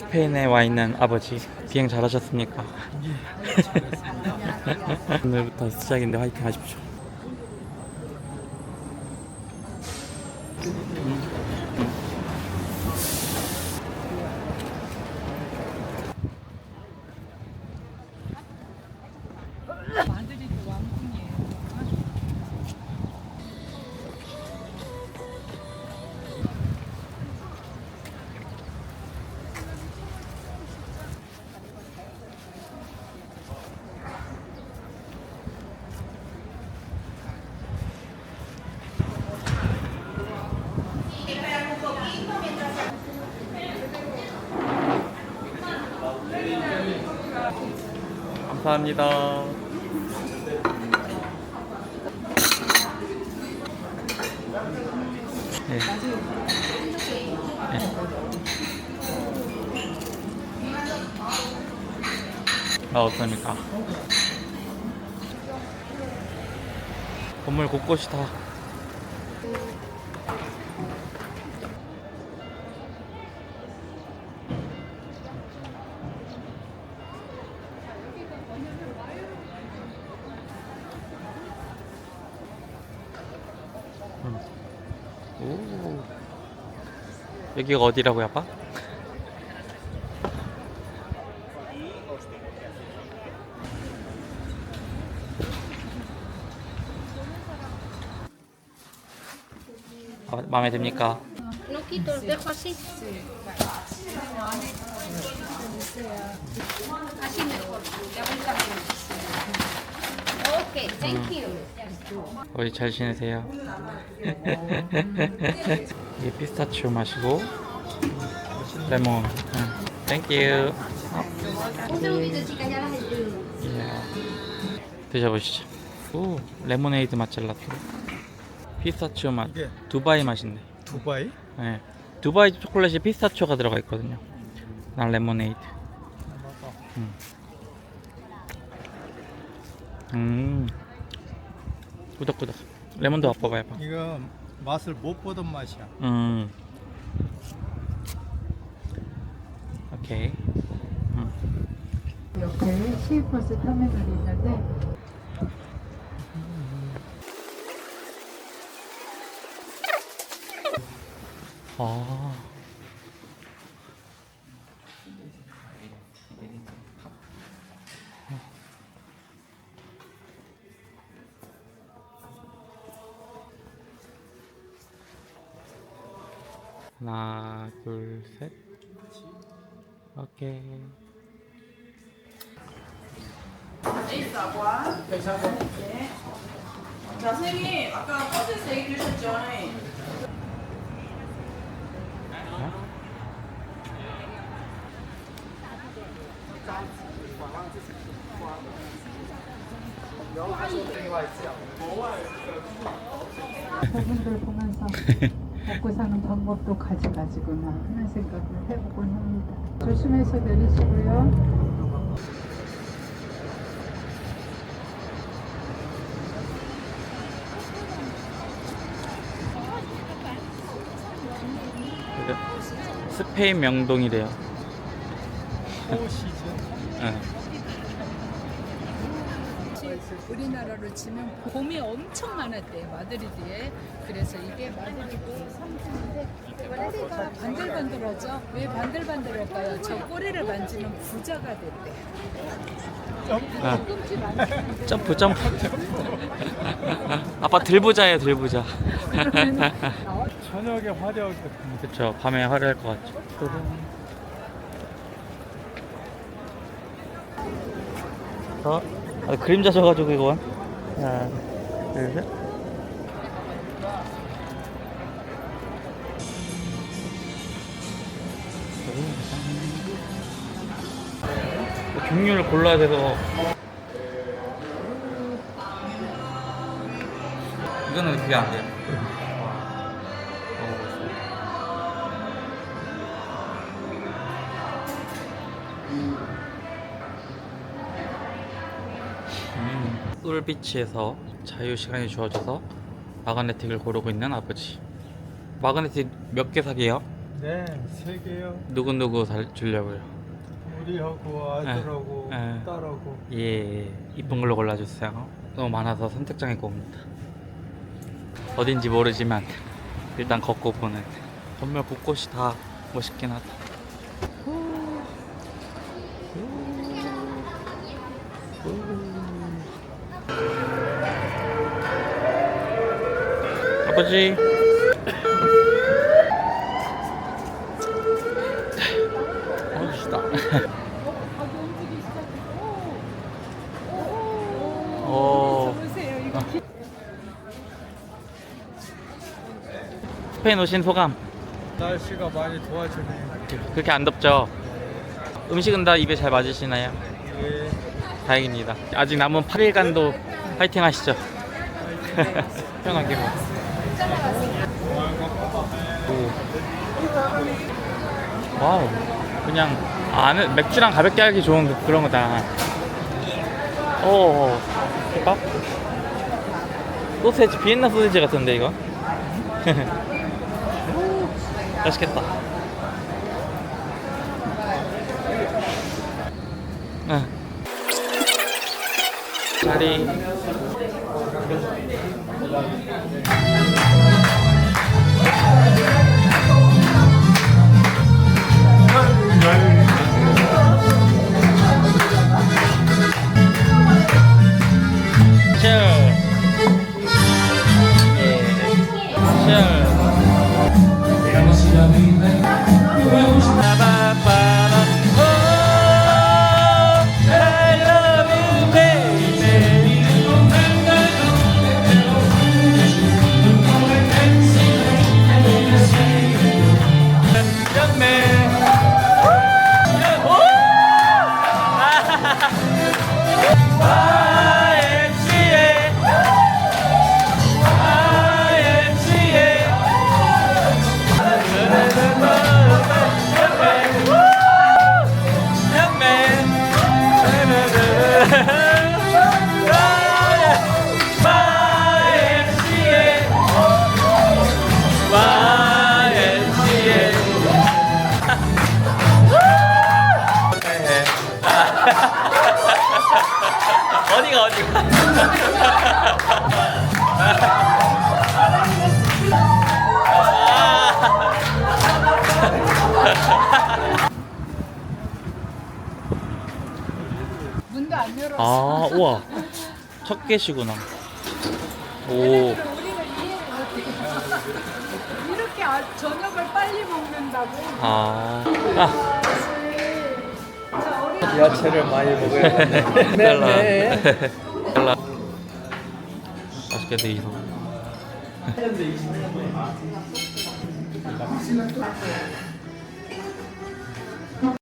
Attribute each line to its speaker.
Speaker 1: 스페인에 와 있는 아버지 비행 잘하셨습니까? 오늘부터 시작인데 화이팅 하십시오. 감사합니다. 네. 네. 아 어떻습니까? 건물 곳곳이 다 오. 여기가 어디라고요, 아빠? 아, 마음에 듭니까?
Speaker 2: No quito, dejo así. Así mejor. Thank you.
Speaker 1: 어디 잘 지내세요? 이게 피스타치오 마시고 레몬. 땡큐. 이야. 드셔보시죠. 오, 레모네이드 맛 젤라또. 피스타치오 맛.
Speaker 3: 이게
Speaker 1: 두바이 맛인데.
Speaker 3: 두바이?
Speaker 1: 네. 두바이 초콜릿에 피스타치오가 들어가 있거든요. 난 레모네이드. 음. 음. 꾸덕꾸덕. 레몬도 맛봐봐요. 봐.
Speaker 3: 이거 맛을 못 보던 맛이야.
Speaker 1: 음. 오케이. 음.
Speaker 4: 옆에 시외버스 터미널이 있는데
Speaker 1: 아. 하나, 둘, 셋. 오케이.
Speaker 5: 자, 선생님, 아까 퍼즐에서 얘기 주셨죠?
Speaker 4: 저분들 보면서 먹고 사는 방법도 가져가지구나 하는 생각을 해보곤 합니다. 조심해서 내리시고요.
Speaker 1: 스페인 명동이래요. 응.
Speaker 4: 우리나라로 치면 봄이 엄청 많았대요 마드리드에 그래서 이게 마드리드 상징인데 꼬리가 반들반들하죠 왜 반들반들할까요 저 꼬리를 만지면 부자가 됐대
Speaker 1: 아, 점프 점프. 아빠 들부자예요 들부자.
Speaker 3: 저녁에 화려하게
Speaker 1: 그쵸 밤에 화려할 것 같죠. 어? 아, 그림자 져가지고 이거. 하나, 둘, 셋. 뭐 종류를 골라야 돼서 이거는 그게 안 돼요. 음, 솔비치에서 자유 시간이 주어져서 마그네틱을 고르고 있는 아버지. 마그네틱 몇 개 사게요?
Speaker 3: 네, 세 개요.
Speaker 1: 누구누구 살 주려고요?
Speaker 3: 우리하고 아들하고
Speaker 1: 네. 네.
Speaker 3: 딸하고.
Speaker 1: 예, 이쁜 걸로 골라주세요. 너무 많아서 선택장애 꼽니다. 어딘지 모르지만 일단 걷고 보는 건물 곳곳이 다 멋있긴 하다. 아버지. 멋있다. 오. 스페인 오신 소감?
Speaker 3: 날씨가 많이 도와주네요.
Speaker 1: 그렇게 안 덥죠? 음식은 다 입에 잘 맞으시나요?
Speaker 3: 예.
Speaker 1: 다행입니다. 아직 남은 8일간도 파이팅 하시죠. 편하게 뭐. 오. 와우. 그냥 안에 맥주랑 가볍게 하기 좋은 그- 그런 거다. 오. 밥? 소세지 비엔나 소세지 같은데 이거? 맛있겠다. 응. 자리.
Speaker 4: 문도 안 열었어.
Speaker 1: 아 우와 첫 개시구나 오
Speaker 4: 우리는 이해를 못해. 이렇게 아- 저녁을 빨리 먹는다고.
Speaker 1: 아, 아.
Speaker 3: 야채를 많이 먹어야겠네.
Speaker 1: 달라. 달라. 맛있게 드이소.